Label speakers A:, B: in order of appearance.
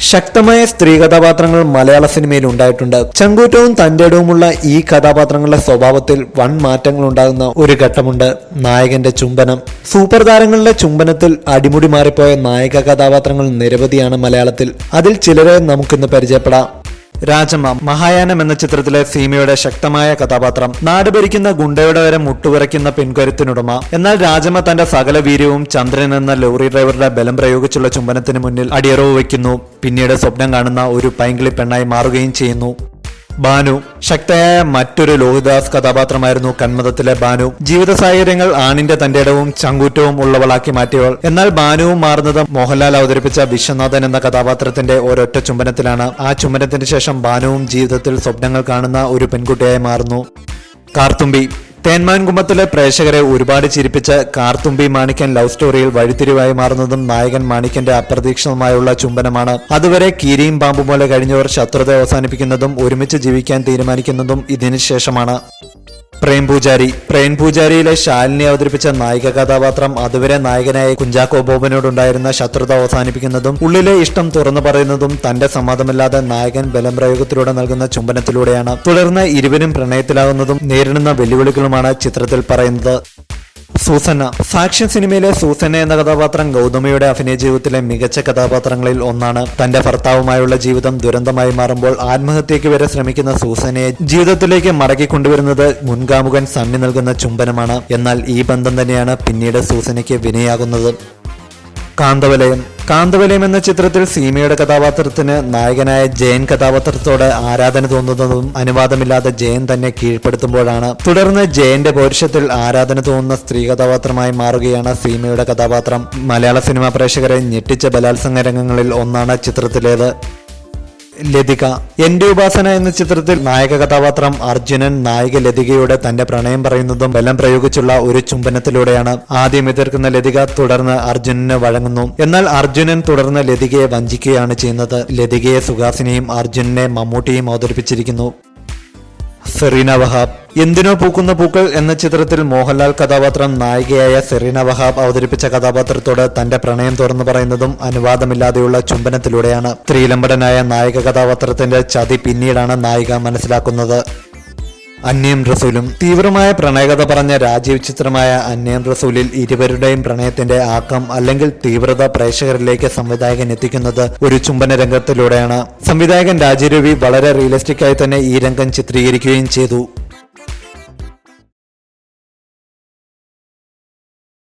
A: ശക്തമായ സ്ത്രീ കഥാപാത്രങ്ങൾ മലയാള സിനിമയിൽ ഉണ്ടായിട്ടുണ്ട്. ചങ്കൂറ്റവും തന്റേടവുമുള്ള ഈ കഥാപാത്രങ്ങളുടെ സ്വഭാവത്തിൽ വൻ മാറ്റങ്ങൾ ഉണ്ടാകുന്ന ഒരു ഘട്ടമുണ്ട്. നായകന്റെ ചുംബനം. സൂപ്പർ താരങ്ങളുടെ ചുംബനത്തിൽ അടിമുടി മാറിപ്പോയ നായക കഥാപാത്രങ്ങൾ നിരവധിയാണ് മലയാളത്തിൽ. അതിൽ ചിലരെ നമുക്കിന്ന് പരിചയപ്പെടാം. രാജമ്മ മഹായാനം എന്ന ചിത്രത്തിലെ സീമയുടെ ശക്തമായ കഥാപാത്രം. നാട് ഭരിക്കുന്ന ഗുണ്ടയുടെ വരെ മുട്ടുവിറയ്ക്കുന്ന പെൺകരുത്തിനുടമ. എന്നാൽ രാജമ്മ തന്റെ സകല വീര്യവും ചന്ദ്രൻ എന്ന ലോറി ഡ്രൈവറുടെ ബലം പ്രയോഗിച്ചുള്ള ചുംബനത്തിന് മുന്നിൽ അടിയറവ് വയ്ക്കുന്നു. പിന്നീട് സ്വപ്നം കാണുന്ന ഒരു പൈങ്കിളി പെണ്ണായി മാറുകയും ചെയ്യുന്നു. ബാനു. ശക്തയായ മറ്റൊരു ലോഹിദാസ് കഥാപാത്രമായിരുന്നു കന്മതത്തിലെ ബാനു. ജീവിത സാഹചര്യങ്ങൾ ആണിന്റെ തന്റെ ഇടവും ചങ്കൂറ്റവും ഉള്ളവളാക്കി മാറ്റിയവൾ. എന്നാൽ ബാനുവും മാറുന്നത് മോഹൻലാൽ അവതരിപ്പിച്ച വിശ്വനാഥൻ എന്ന കഥാപാത്രത്തിന്റെ ഒരൊറ്റ ചുംബനത്തിലാണ്. ആ ചുംബനത്തിന് ശേഷം ബാനുവും ജീവിതത്തിൽ സ്വപ്നങ്ങൾ കാണുന്ന ഒരു പെൺകുട്ടിയായി മാറുന്നു. കാർത്തുമ്പി. തേന്മാൻകുമ്പത്തിലെ പ്രേക്ഷകരെ ഒരുപാട് ചിരിപ്പിച്ച കാർത്തുമ്പി മാണിക്കൻ ലവ് സ്റ്റോറിയിൽ വഴിത്തിരിവായി മാറുന്നതും നായകൻ മാണിക്കന്റെ അപ്രതീക്ഷിതമായുള്ള ചുംബനമാണ്. അതുവരെ കീരിയും പാമ്പും പോലെ കഴിഞ്ഞവർ ശത്രുത അവസാനിപ്പിക്കുന്നതും ഒരുമിച്ച് ജീവിക്കാൻ തീരുമാനിക്കുന്നതും ഇതിനു ശേഷമാണ്. പ്രേം പൂജാരി. പ്രേം പൂജാരിയിലെ ശാലിനി അവതരിപ്പിച്ച നായിക കഥാപാത്രം അതുവരെ നായകനായ കുഞ്ചാക്കോ ബോബനോടുണ്ടായിരുന്ന ശത്രുത അവസാനിപ്പിക്കുന്നതും ഉള്ളിലെ ഇഷ്ടം തുറന്നു പറയുന്നതും തന്റെ സമ്മതമില്ലാതെ നായകൻ ബലം പ്രയോഗത്തിലൂടെ നൽകുന്ന ചുംബനത്തിലൂടെയാണ്. തുടർന്ന് ഇരുവരും പ്രണയത്തിലാകുന്നതും നേരിടുന്ന വെല്ലുവിളികളുമാണ് ചിത്രത്തിൽ പറയുന്നത്. സൂസന്ന. സാക്ഷ്യം സിനിമയിലെ സൂസന്ന എന്ന കഥാപാത്രം ഗൗതമയുടെ അഭിനയ ജീവിതത്തിലെ മികച്ച കഥാപാത്രങ്ങളിൽ ഒന്നാണ്. തന്റെ ഭർത്താവുമായുള്ള ജീവിതം ദുരന്തമായി മാറുമ്പോൾ ആത്മഹത്യയ്ക്ക് വരെ ശ്രമിക്കുന്ന സൂസനയെ ജീവിതത്തിലേക്ക് മടക്കി കൊണ്ടുവരുന്നത് മുൻകാമുകൻ സണ്ണി നൽകുന്ന ചുംബനമാണ്. എന്നാൽ ഈ ബന്ധം തന്നെയാണ് പിന്നീട് സൂസനയ്ക്ക് വിനയാകുന്നത്. കാന്തവലയം. കാന്തവലയം എന്ന ചിത്രത്തിൽ സീമയുടെ കഥാപാത്രത്തിന് നായകനായ ജയൻ കഥാപാത്രത്തോട് ആരാധന തോന്നുന്നതും അനുവാദമില്ലാതെ ജയൻ തന്നെ കീഴ്പ്പെടുത്തുമ്പോഴാണ്. തുടർന്ന് ജയന്റെ പൗരുഷത്തിൽ ആരാധന തോന്നുന്ന സ്ത്രീ കഥാപാത്രമായി മാറുകയാണ് സീമയുടെ കഥാപാത്രം. മലയാള സിനിമാ പ്രേക്ഷകരെ ഞെട്ടിച്ച ബലാത്സംഗ രംഗങ്ങളിൽ ഒന്നാണ് ചിത്രത്തിലേത്. ലതിക. എന്റെ ഉപാസന എന്ന ചിത്രത്തിൽ നായക കഥാപാത്രം അർജുനൻ നായിക ലതികയോട് തന്റെ പ്രണയം പറയുന്നതും ബലം പ്രയോഗിച്ചുള്ള ഒരു ചുംബനത്തിലൂടെയാണ് ആദ്യം എതിർക്കുന്ന ലതിക തുടർന്ന് അർജുനന് വഴങ്ങുന്നു. എന്നാൽ അർജുനൻ തുടർന്ന് ലതികയെ വഞ്ചിക്കുകയാണ് ചെയ്യുന്നത്. ലതികയെ സുഹാസിനെയും അർജുനനെ മമ്മൂട്ടിയും അവതരിപ്പിച്ചിരിക്കുന്നു. സെറീന വഹാബ്. എന്തിനോ പൂക്കുന്ന പൂക്കൾ എന്ന ചിത്രത്തിൽ മോഹൻലാൽ കഥാപാത്രം നായികയായ സെറീന വഹാബ് അവതരിപ്പിച്ച കഥാപാത്രത്തോട് തന്റെ പ്രണയം തുറന്നു പറയുന്നതും അനുവാദമില്ലാതെയുള്ള ചുംബനത്തിലൂടെയാണ്. സ്ത്രീലംബടനായ നായിക കഥാപാത്രത്തിന്റെ ചതി പിന്നീടാണ് നായിക മനസ്സിലാക്കുന്നത്. അന്യം റസൂലും തീവ്രമായ പ്രണയകഥ പറഞ്ഞ രാജീവ് ചിത്രമായ അന്യം റസൂലിൽ ഇരുവരുടെയും പ്രണയത്തിന്റെ ആക്കം അല്ലെങ്കിൽ തീവ്രത പ്രേക്ഷകരിലേക്ക് സംവിധായകൻ എത്തിക്കുന്നത് ഒരു ചുംബന രംഗത്തിലൂടെയാണ്. സംവിധായകൻ രാജീവ് വളരെ റിയലിസ്റ്റിക് ആയി തന്നെ ഈ രംഗം ചിത്രീകരിക്കുകയും ചെയ്തു.